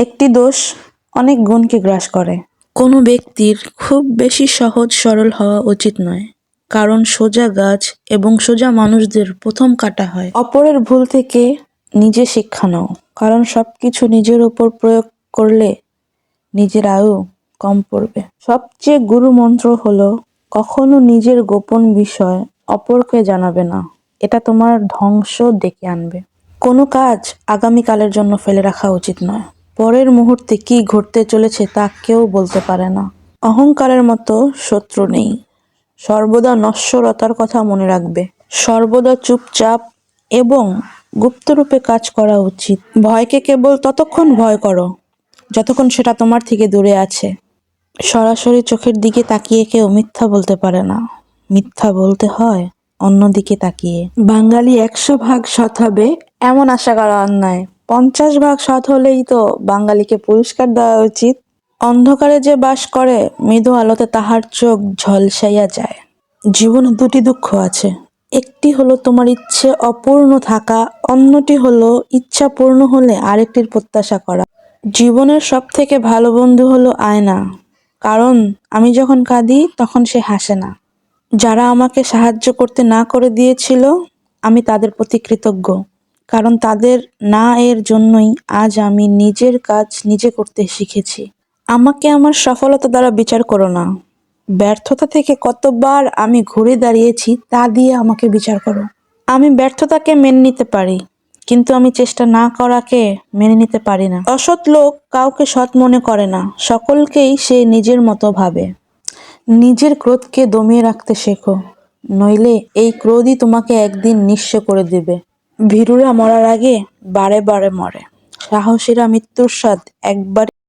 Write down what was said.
একটি দোষ অনেক গুণকে গ্রাস করে। কোনো ব্যক্তির খুব বেশি সহজ সরল হওয়া উচিত নয় কারণ সোজা গাছ এবং সোজা মানুষদের প্রথম কাটা হয়। অপরের ভুল থেকে নিজে শিক্ষা নাও কারণ সবকিছু নিজের উপর প্রয়োগ করলে নিজের আয়ু কম পড়বে। সবচেয়ে গুরু মন্ত্র হলো কখনো নিজের গোপন বিষয় অপরকে জানাবে না এটা তোমার ধ্বংস ডেকে আনবে। কোনো কাজ আগামীকালের জন্য ফেলে রাখা উচিত নয়। পরের মুহূর্তে কি ঘটতে চলেছে তা কেউ বলতে পারে না। অহংকারের মতো শত্রু নেই। সর্বদা নশ্বরতার কথা মনে রাখবে। সর্বদা চুপচাপ এবং গুপ্তরূপে কাজ করা উচিত। ভয়কে কেবল ততক্ষণ ভয় করো, যতক্ষণ সেটা তোমার থেকে দূরে আছে। সরাসরি চোখের দিকে তাকিয়ে কেউ মিথ্যা বলতে পারে না। মিথ্যা বলতে হয় অন্যদিকে তাকিয়ে। বাঙালি একশো ভাগ সৎ হবে এমন আশা করা অন্যায়। পঞ্চাশ ভাগ সৎ হলেই তো বাঙালিকে পুরস্কার দেওয়া উচিত। অন্ধকারে যে বাস করে, মৃদু আলোতে তাহার চোখ ঝলসাইয়া যায়। জীবনে দুটি দুঃখ আছে। একটি হলো তোমার ইচ্ছে অপূর্ণ থাকা, অন্যটি হলো ইচ্ছা পূর্ণ হলে আরেকটির প্রত্যাশা করা। জীবনের সব থেকে ভালো বন্ধু হলো আয়না। কারণ আমি যখন কাঁদি, তখন সে হাসে না। যারা আমাকে সাহায্য করতে না করে দিয়েছিল, আমি তাদের প্রতি কৃতজ্ঞ। কারণ তাদের না এর জন্যই আজ আমি নিজের কাজ নিজে করতে শিখেছি। আমাকে আমার সফলতা দ্বারা বিচার করো না। ব্যর্থতা থেকে কতবার আমি ঘুরে দাঁড়িয়েছি তা দিয়ে আমাকে বিচার করো। আমি ব্যর্থতাকে মেনে নিতে পারি, কিন্তু আমি চেষ্টা না করাকে মেনে নিতে পারি না। অসৎ লোক কাউকে সৎ মনে করে না, সকলকেই সে নিজের মতো ভাবে। নিজের ক্রোধকে দমিয়ে রাখতে শেখো, নইলে এই ক্রোধই তোমাকে একদিন নিঃস্ব করে দেবে। ভীরুরা মরার আগে বারে বারে মরে। সাহসীরা মৃত্যুর স্বাদ একবার